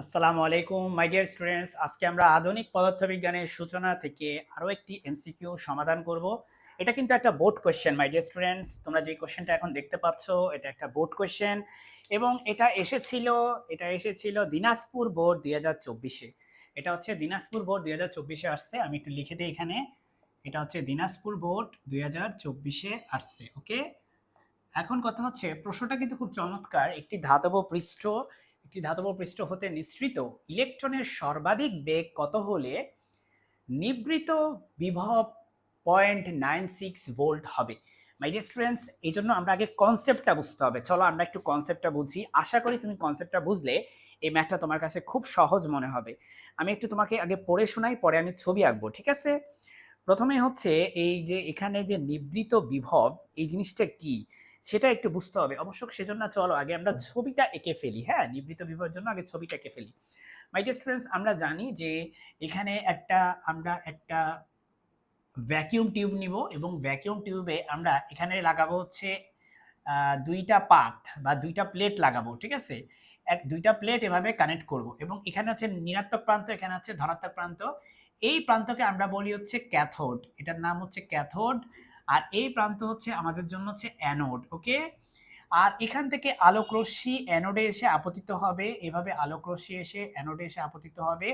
আসসালামু আলাইকুম মাই dear students আজকে আমরা আধুনিক পদার্থবিজ্ঞানের সূচনা থেকে আরও একটি এমসিকিউ সমাধান করব। এটা কিন্তু একটা board question my dear students তোমরা যে কোয়েশ্চেনটা এখন দেখতে পাচ্ছ, এটা একটা বোর্ড কোয়েশ্চেন এবং এটা এসেছিল এটা এসেছিল দিনাজপুর বোর্ড দুই হাজার চব্বিশে। এটা হচ্ছে দিনাজপুর বোর্ড দুই হাজার চব্বিশে আসছে। আমি একটু লিখে দিই এখানে। এটা হচ্ছে দিনাজপুর বোর্ড দুই হাজার চব্বিশে আসছে ওকে এখন কথা হচ্ছে, প্রশ্নটা কিন্তু খুব চমৎকার। একটি ধাতব পৃষ্ঠ একটি ধাতব পৃষ্ঠ হতে নিঃসৃত ইলেকট্রনের সর্বাধিক বেগ কত হলে নিবৃত বিভব পয়েন্ট নাইন সিক্স ভোল্ট হবে? মাই ডিয়ার স্টুডেন্টস এই জন্য আমরা আগে কনসেপ্টটা বুঝতে হবে। চলো আমরা একটু কনসেপ্টটা বুঝি। আশা করি তুমি কনসেপ্টটা বুঝলে, এই ম্যাথটা তোমার কাছে খুব সহজ মনে হবে। আমি একটু তোমাকে আগে পড়ে শোনাই, পরে আমি ছবি আঁকবো, ঠিক আছে? প্রথমে হচ্ছে এই যে এখানে যে নিবৃত বিভব, এই জিনিসটা কি? সেটা একটু বুঝতে হবে। অবশ্য সেজন্য চলো আগে আমরা ছবিটা এঁকে ফেলি হ্যাঁ? নিবৃত বিভবের জন্য আগে ছবিটা এঁকে ফেলি। মাই ডিয়ার স্টুডেন্টস আমরা জানি যে এখানে একটা আমরা একটা ভ্যাকিউম টিউব নিব এবং ভ্যাকিউম টিউবে আমরা এখানে লাগাবো হচ্ছে দুইটা পাত বা দুইটা প্লেট লাগাবো ঠিক আছে? এক দুইটা প্লেট এভাবে কানেক্ট করব এবং এখানে হচ্ছে ঋণাত্মক প্রান্ত এখানে হচ্ছে ধনাত্মক প্রান্ত। এই প্রান্তকে আমরা বলি হচ্ছে ক্যাথোড এটার নাম হচ্ছে ক্যাথোড আর এই প্রান্ত হচ্ছে আমাদের জন্য হচ্ছে অ্যানোড ওকে আর এখান থেকে আলোক রশ্মি অ্যানোডে এসে আপতিত হবে, এভাবে আলোক রশ্মি এসে অ্যানোডে এসে আপতিত হবে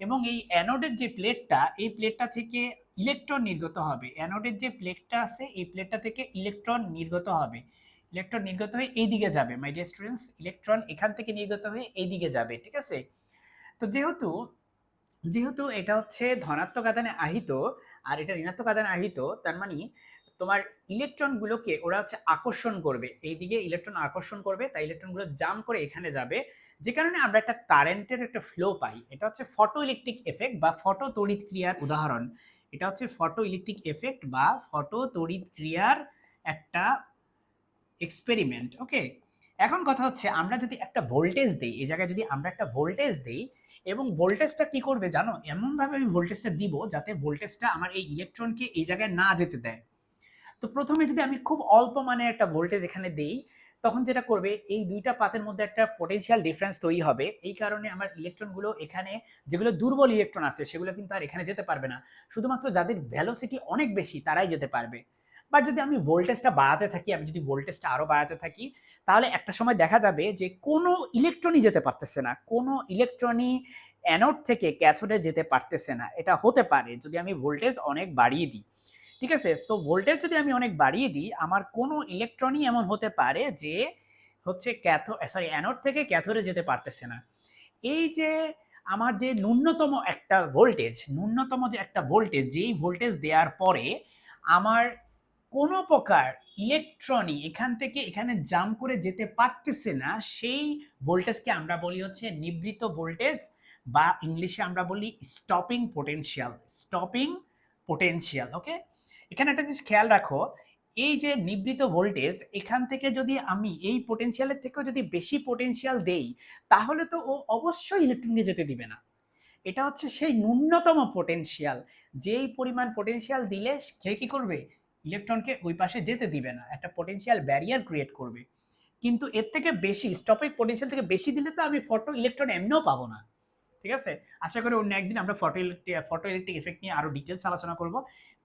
এবং এই অ্যানোডের যে প্লেটটা এই প্লেটটা থেকে ইলেকট্রন নির্গত হবে। অ্যানোডের যে প্লেটটা আছে, এই প্লেটটা থেকে ইলেকট্রন নির্গত হবে। ইলেকট্রন নির্গত হয়ে এই দিকে যাবে মাই ডিয়ার স্টুডেন্টস ইলেকট্রন এখান থেকে নির্গত হয়ে এই দিকে যাবে, ঠিক আছে? তো যেহেতু যেহেতু এটা হচ্ছে ধনাত্মক আদানে আহিত, আর এটা ঋণাত্মক আদানে আহিত, তার মানে তোমার ইলেকট্রনগুলোকে ওরা হচ্ছে আকর্ষণ করবে। এইদিকে ইলেকট্রন আকর্ষণ করবে, তাই ইলেকট্রনগুলো জাম করে এখানে যাবে। যে কারণে আমরা একটা কারেন্টের একটা ফ্লো পাই। এটা হচ্ছে ফটো ইলেকট্রিক এফেক্ট বা ফটো তড়িৎ ক্রিয়ার উদাহরণ। এটা হচ্ছে ফটো ইলেকট্রিক এফেক্ট বা ফটো তড়িৎ ক্রিয়ার একটা এক্সপেরিমেন্ট ওকে এখন কথা হচ্ছে, আমরা যদি একটা ভোল্টেজ দিই, এই জায়গায় যদি আমরা একটা ভোল্টেজ দিই, এবং ভোল্টেজটা কি করবে জানো? এমনভাবে আমি ভোল্টেজটা দিব যাতে ভোল্টেজটা আমার এই ইলেকট্রনকে এই জায়গায় না যেতে দেয়। তো প্রথমে যদি আমি খুব অল্প মানের একটা ভোল্টেজ এখানে দিই, তখন যেটা করবে, এই দুইটা পাতের মধ্যে একটা পোটেনশিয়াল ডিফারেন্স তৈরি হবে। এই কারণে আমার ইলেকট্রনগুলো এখানে যেগুলো দুর্বল ইলেকট্রন আছে, সেগুলো কিন্তু আর এখানে যেতে পারবে না। শুধুমাত্র যাদের ভ্যালোসিটি অনেক বেশি, তারাই যেতে পারবে। বাট যদি আমি ভোল্টেজটা বাড়াতে থাকি, আমি যদি ভোল্টেজটা আরও বাড়াতে থাকি, তাহলে একটা সময় দেখা যাবে যে কোনো ইলেকট্রনই যেতে পারতেছে না। কোনো ইলেকট্রনই অ্যানোড থেকে ক্যাথোডে যেতে পারতেছে না। এটা হতে পারে, যদি আমি ভোল্টেজ অনেক বাড়িয়ে দিই। ঠিক আছে? সো ভোল্টেজ যদি আমি অনেক বাড়িয়ে দিই, আমার কোনো ইলেকট্রনই এমন হতে পারে যে হচ্ছে ক্যাথো সরি অ্যানোড থেকে ক্যাথোরে যেতে পারতেছে না। এই যে আমার যে ন্যূনতম একটা ভোল্টেজ ন্যূনতম যে একটা ভোল্টেজ যেই ভোল্টেজ দেওয়ার পরে আমার কোনো প্রকার ইলেকট্রনই এখান থেকে এখানে জাম করে যেতে পারতেছে না, সেই ভোল্টেজকে আমরা বলি হচ্ছে নিবৃত ভোল্টেজ বা ইংলিশে আমরা বলি stopping potential stopping potential okay এখানে একটা জিনিস খেয়াল রাখো, এই যে নিবৃত ভোল্টেজ এখান থেকে যদি আমি এই পোটেনশিয়ালের থেকেও যদি বেশি পোটেনশিয়াল দেই, তাহলে তো ও অবশ্যই ইলেকট্রনকে যেতে দিবে না। এটা হচ্ছে সেই ন্যূনতম পোটেনশিয়াল যেই পরিমাণ পোটেনশিয়াল দিলে সে কী করবে? ইলেকট্রনকে ওই পাশে যেতে দিবে না, একটা পোটেনশিয়াল ব্যারিয়ার ক্রিয়েট করবে। কিন্তু এর থেকে বেশি স্টপিক পোটেনশিয়াল থেকে বেশি দিলে তো আমি ফটো ইলেকট্রন এমনিও পাবো না। ঠিক আছে? আশা করি অন্য একদিন আমরা photoelectric photoelectric effect নিয়ে আরও ডিটেলস আলোচনা করব।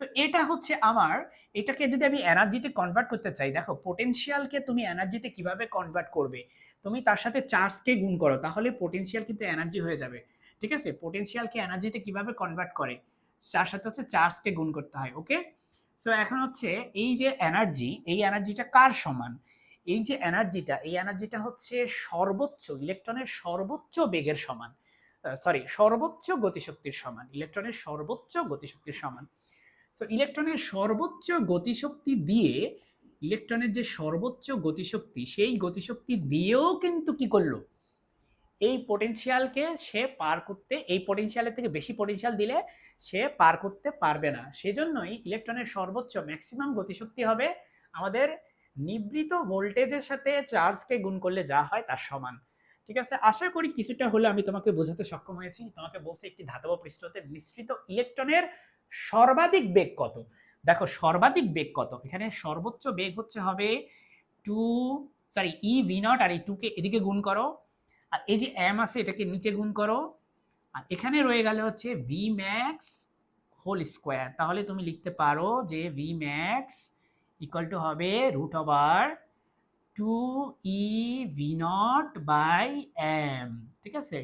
তো এটা হচ্ছে আমার, এটাকে যদি আমি এনার্জিতে কনভার্ট করতে চাই, দেখো পোটেনশিয়ালকে তুমি এনার্জিতে কীভাবে কনভার্ট করবে? তুমি তার সাথে চার্জকে গুণ করো, তাহলে পোটেনশিয়াল কিন্তু এনার্জি হয়ে যাবে। ঠিক আছে? পোটেনশিয়ালকে এনার্জিতে কীভাবে কনভার্ট করে? তার সাথে হচ্ছে চার্জকে গুণ করতে হয় ওকে সো এখন হচ্ছে এই যে এনার্জি এই এনার্জিটা কার সমান? এই যে এনার্জিটা এই এনার্জিটা হচ্ছে সর্বোচ্চ ইলেকট্রনের সর্বোচ্চ বেগের সমান। সরি সর্বোচ্চ গতিশক্তির সমান ইলেকট্রনের সর্বোচ্চ গতিশক্তির সমান। সো ইলেকট্রনের সর্বোচ্চ গতিশক্তি দিয়ে ইলেকট্রনের যে সর্বোচ্চ গতিশক্তি, সেই গতিশক্তি দিয়েও কিন্তু কি করল? এই পোটেনশিয়ালকে সে পার করতে, এই পোটেনশিয়ালের থেকে বেশি পোটেনশিয়াল দিলে সে পার করতে পারবে না। সেজন্যই ইলেকট্রনের সর্বোচ্চ ম্যাক্সিমাম গতিশক্তি হবে আমাদের নিবৃত ভোল্টেজের সাথে চার্জকে গুণ করলে যা হয় তার সমান। ঠিক আছে? আশা করি কিছুটা হলে আমি তোমাকে বোঝাতে সক্ষম হয়েছি। তোমাকে বলছে একটি ধাতব পৃষ্ঠতে মিশ্রিত ইলেকট্রনের সর্বাধিক বেগ কত? দেখো, সর্বাধিক বেগ কত? এখানে সর্বোচ্চ বেগ হচ্ছে হবে two sorry E V nought আর এই টুকে এদিকে গুণ করো। আর এই যে এম আছে, এটাকে নিচে গুণ করো। আর এখানে রয়ে গেল হচ্ছে ভি ম্যাক্স হোল স্কোয়ার তাহলে তুমি লিখতে পারো যে ভি ম্যাক্স ইকুয়াল টু হবে root over two E V nought by M ঠিক আছে?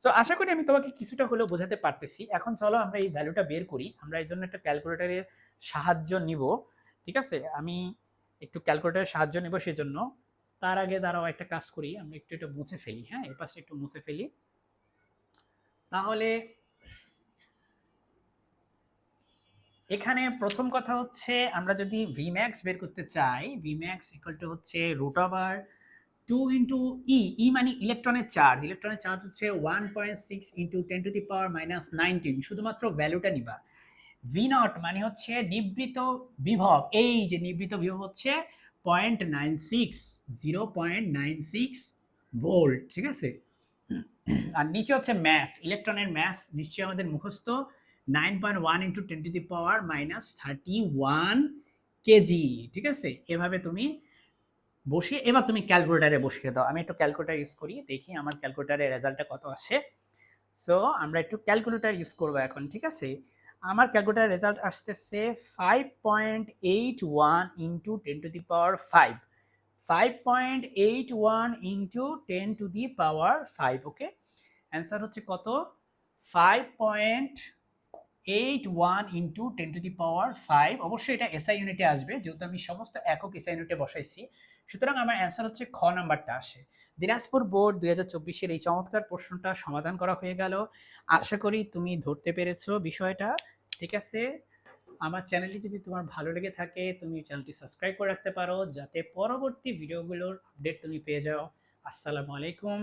সো আশা করি আমি তোমাকে কিছুটা হলেও বোঝাতে পারতেছি। এখন চলো আমরা এই ভ্যালুটা বের করি। আমরা এর জন্য একটা ক্যালকুলেটারের সাহায্য নিব, ঠিক আছে? আমি একটু ক্যালকুলেটরের সাহায্য নেব সেজন্য। তার আগে দাঁড়াও, একটা কাজ করি। আমরা একটু একটু মুছে ফেলি হ্যাঁ? এর পাশে একটু মুছে ফেলি। তাহলে এখানে প্রথম কথা হচ্ছে, আমরা যদি ভিম্যাক্স বের করতে চাই ভিম্যাক্স ইকুয়াল টু হচ্ছে root over two into E E মানে ইলেকট্রনের চার্জ ইলেকট্রনের চার্জ হচ্ছে one point six into ten to the power minus nineteen শুধুমাত্র ভ্যালুটা নিবা। ভি নট মানে হচ্ছে নিবৃত বিভব, এই যে নিবৃত বিভব হচ্ছে point nine six zero point nine six volt ঠিক আছে? আর নিচে হচ্ছে ম্যাস ইলেকট্রনের ম্যাস নিশ্চয়ই আমাদের মুখস্থ। Nine point one into ten to the power minus thirty one KG ঠিক আছে? এভাবে তুমি বসিয়ে, এবার তুমি ক্যালকুলেটারে বসিয়ে দাও। আমি একটু ক্যালকুলেটার ইউজ করি, দেখি আমার ক্যালকুলেটারের রেজাল্টটা কত আসে। সো আমরা একটু ক্যালকুলেটার ইউজ করব এখন, ঠিক আছে? আমার ক্যালকুলেটার রেজাল্ট আসতেছে five point eight one into ten to the power five five point eight one into ten to the power five okay answer হচ্ছে কত? Five point eight one into ten to the power five অবশ্যই এটা SI ইউনিটে আসবে। যেহেতু আমি সমস্ত একক এসআই ইউনিটে বসাইছি, সুতরাং আমার অ্যান্সার হচ্ছে খ নাম্বারটা আসে। দিনাজপুর বোর্ড দুই হাজার চব্বিশের এই চমৎকার প্রশ্নটা সমাধান করা হয়ে গেল। আশা করি তুমি ধরতে পেরেছ বিষয়টা। ঠিক আছে? আমার চ্যানেলটি যদি তোমার ভালো লেগে থাকে, তুমি চ্যানেলটি সাবস্ক্রাইব করে রাখতে পারো। যাতে পরবর্তী ভিডিওগুলোর আপডেট তুমি পেয়ে যাও। আসসালামু আলাইকুম।